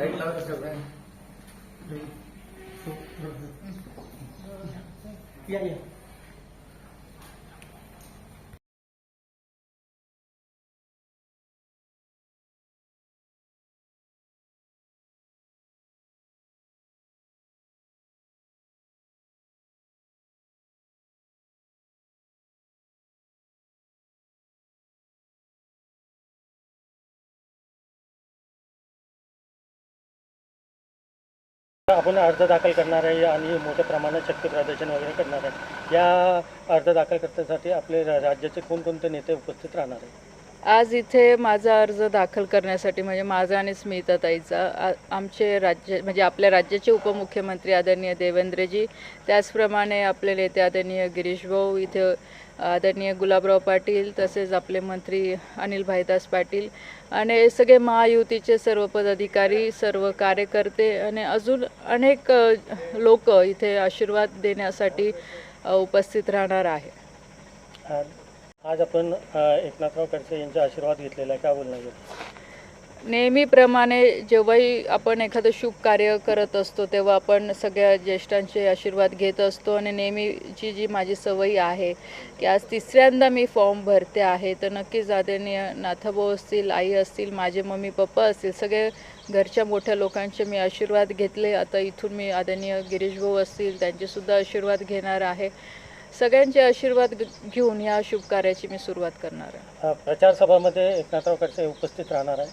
Light लावा कसं काय या या आपण अर्ज दाखल करणार आहे आणि मोठ्या प्रमाणात शक्ती प्रदर्शन वगैरे करणार आहे. या अर्ज दाखल करण्यासाठी आपले राज्याचे कोणकोणते नेते उपस्थित राहणार आहे आज इथे माझा अर्ज दाखल करण्यासाठी म्हणजे माझा आणि स्मिताताईचा आ- आमचे राज्य म्हणजे आपल्या राज्याचे उपमुख्यमंत्री आदरणीय देवेंद्रजी त्याचप्रमाणे आपले नेते आदरणीय गिरीश भाऊ इथे आदरणीय गुलाबराव पाटील तसेच आपले मंत्री अनिल भाईदास पाटील आणि सगळे महायुतीचे सर्व पदाधिकारी सर्व कार्यकर्ते आणि अजून अनेक लोक इथे आशीर्वाद देण्यासाठी उपस्थित राहणार आहे. आज- आपण एकनाथराव खडसे यांचा आशीर्वाद घेतलेला आहे. काय बोलणार नेहमीप्रमाणे जेव्हाही आपण एखादं शुभ कार्य करत असतो तेव्हा आपण सगळ्या ज्येष्ठांचे आशीर्वाद घेत असतो आणि नेहमीची जी माझी सवयी आहे की आज तिसऱ्यांदा मी फॉर्म भरते आहे तर नक्कीच आदरणीय नाथाभाऊ असतील आई असतील माझे मम्मी पप्पा असतील सगळे घरच्या मोठ्या लोकांचे मी आशीर्वाद घेतले. आता इथून मी आदरणीय गिरीश भाऊ असतील त्यांचेसुद्धा आशीर्वाद घेणार आहे. सगळ्यांचे आशीर्वाद घेऊन या शुभ कार्याची मी सुरुवात करणार आहे. प्रचार सभामध्ये एकनाथराव खडसे उपस्थित राहणार आहे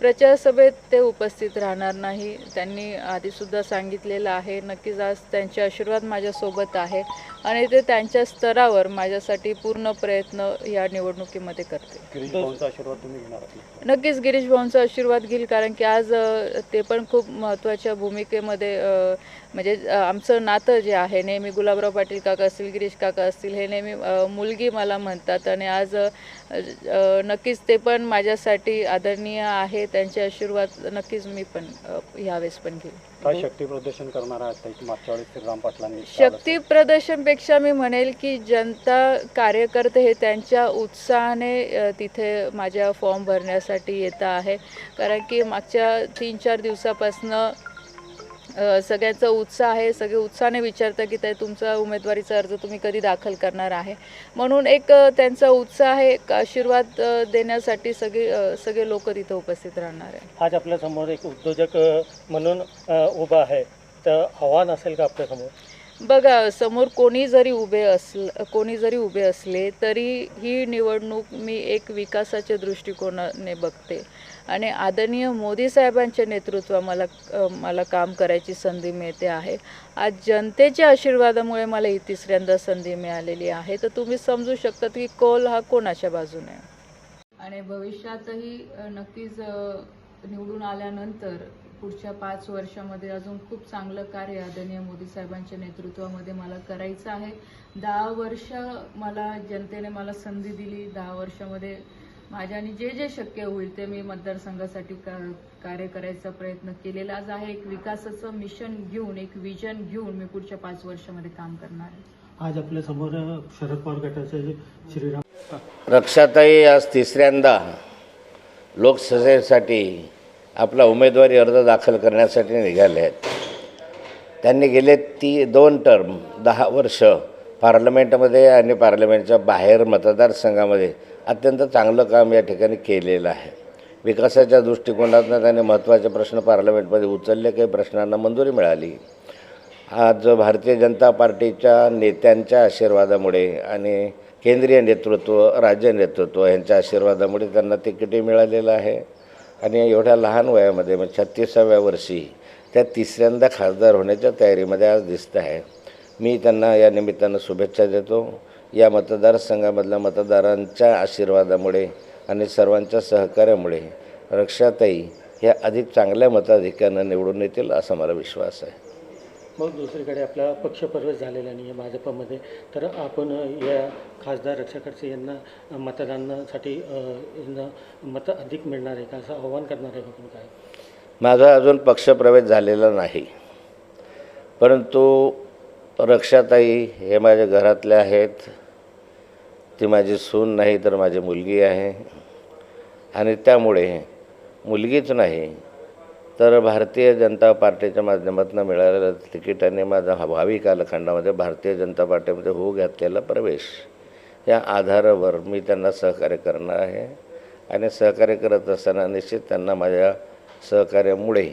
प्रचार सभेत ते उपस्थित राहणार नाही. त्यांनी आधीसुद्धा सांगितलेलं आहे नक्कीच आज त्यांचे आशीर्वाद माझ्यासोबत आहे आणि ते त्यांच्या स्तरावर माझ्यासाठी पूर्ण प्रयत्न या निवडणुकीमध्ये करते आहात? नक्कीच गिरीश भाऊंचा आशीर्वाद घेईल कारण की आज ते पण खूप महत्त्वाच्या भूमिकेमध्ये म्हणजे आमचं नातं जे आहे नेहमी गुलाबराव पाटील काका असतील गिरीश काका असतील हे नेहमी मुलगी मला म्हणतात आणि आज नक्कीच ते पण माझ्यासाठी आदरणीय आहे. त्यांचे आशीर्वाद नक्कीच मी पण ह्यावेळेस पण घेईल काय शक्ती प्रदर्शन करणार आहात शक्ती प्रदर्शनपेक्षा मी म्हणेल की जनता कार्यकर्ते हे त्यांच्या उत्साहाने तिथे माझ्या फॉर्म भरण्यासाठी येत आहे. कारण की मागच्या तीन चार दिवसापासनं सगळ्यांचा उत्साह आहे सगळे उत्साहाने विचारतात की ते तुमचा उमेदवारीचा अर्ज तुम्ही कधी दाखल करणार आहे? म्हणून एक त्यांचा उत्साह आहे एक आशीर्वाद देण्यासाठी सगळे सगळे लोक तिथे उपस्थित राहणार आहे आज आपल्यासमोर एक उद्योजक म्हणून उभा आहे. तर आव्हान असेल का आपल्यासमोर बघा समोर कोणी जरी उभे असलं कोणी जरी उभे असले तरी ही निवडणूक मी एक विकासाच्या दृष्टिकोनाने बघते. आणि आदरणीय मोदी साहेबांच्या नेतृत्वा मला मला काम करायची संधी मिळते आहे. आज जनतेच्या आशीर्वादामुळे मला ही तिसऱ्यांदा संधी मिळालेली आहे. तर तुम्ही समजू शकतात की कौल हा कोणाच्या बाजूने आहे? आणि भविष्यातही नक्कीच निवडून आल्यानंतर पुढच्या पाच वर्षामध्ये अजून खूप चांगलं कार्य आदरणीय मोदी साहेबांच्या नेतृत्वामध्ये मला करायचं आहे. दहा वर्ष मला जनतेने मला संधी दिली. दहा वर्षामध्ये माझ्याने जे जे शक्य होईल ते मी मतदारसंघासाठी कार्य करायचा प्रयत्न केलेला आज आहे. एक विकासाचं मिशन घेऊन एक विजन घेऊन मी पुढच्या पाच वर्षामध्ये काम करणार आहे. आज आपल्यासमोर शरद पवार गटाचे श्रीराम रक्षाताई आज तिसऱ्यांदा लोकसभेसाठी आपला उमेदवारी अर्ज दाखल करण्यासाठी निघाले आहेत. त्यांनी गेले ती दोन टर्म दहा वर्ष पार्लमेंटमध्ये आणि पार्लमेंटच्या बाहेर मतदारसंघामध्ये अत्यंत चांगलं काम या ठिकाणी केलेलं आहे. विकासाच्या दृष्टिकोनातून त्यांनी महत्त्वाचे प्रश्न पार्लमेंटमध्ये उचलले काही प्रश्नांना मंजुरी मिळाली. आज भारतीय जनता पार्टीच्या नेत्यांच्या आशीर्वादामुळे आणि केंद्रीय नेतृत्व राज्य नेतृत्व यांच्या आशीर्वादामुळे त्यांना तिकीटही मिळालेलं आहे. आणि एवढ्या लहान वयामध्ये म्हणजे छत्तीसाव्या वर्षी त्या तिसऱ्यांदा खासदार होण्याच्या तयारीमध्ये आज दिसत आहे. मी त्यांना या निमित्तानं शुभेच्छा देतो. या मतदारसंघामधल्या मतदारांच्या आशीर्वादामुळे आणि सर्वांच्या सहकार्यामुळे रक्षाताई ह्या अधिक चांगल्या मताधिक्यानं निवडून येतील असा मला विश्वास आहे. मग दुसरीकडे आपला पक्षप्रवेश झालेला नाही आहे भाजपमध्ये. तर आपण या खासदार रक्षा खडसे यांना मतदानासाठी यांना मतं अधिक मिळणार आहे का? असं आव्हान करणार आहे आपण काय? माझा अजून पक्षप्रवेश झालेला नाही. परंतु रक्षाताई हे माझ्या घरातले आहेत. ती माझी सून नाही तर माझी मुलगी आहे. आणि त्यामुळे मुलगीच नाही. तर भारतीय जनता पार्टीच्या माध्यमातून मिळालेल्या तिकिटाने माझा भावी कालखंडामध्ये भारतीय जनता पार्टीमध्ये होऊ घातलेला प्रवेश या आधारावर मी त्यांना सहकार्य करणार आहे. आणि सहकार्य करत असताना निश्चित त्यांना माझ्या सहकार्यामुळे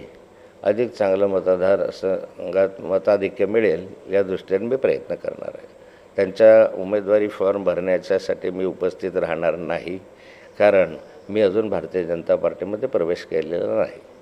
अधिक चांगलं मताधार संघात मताधिक्य मिळेल या दृष्टीने मी प्रयत्न करणार आहे. त्यांच्या उमेदवारी फॉर्म भरण्याच्यासाठी मी उपस्थित राहणार नाही. कारण मी अजून भारतीय जनता पार्टीमध्ये प्रवेश केलेला नाही.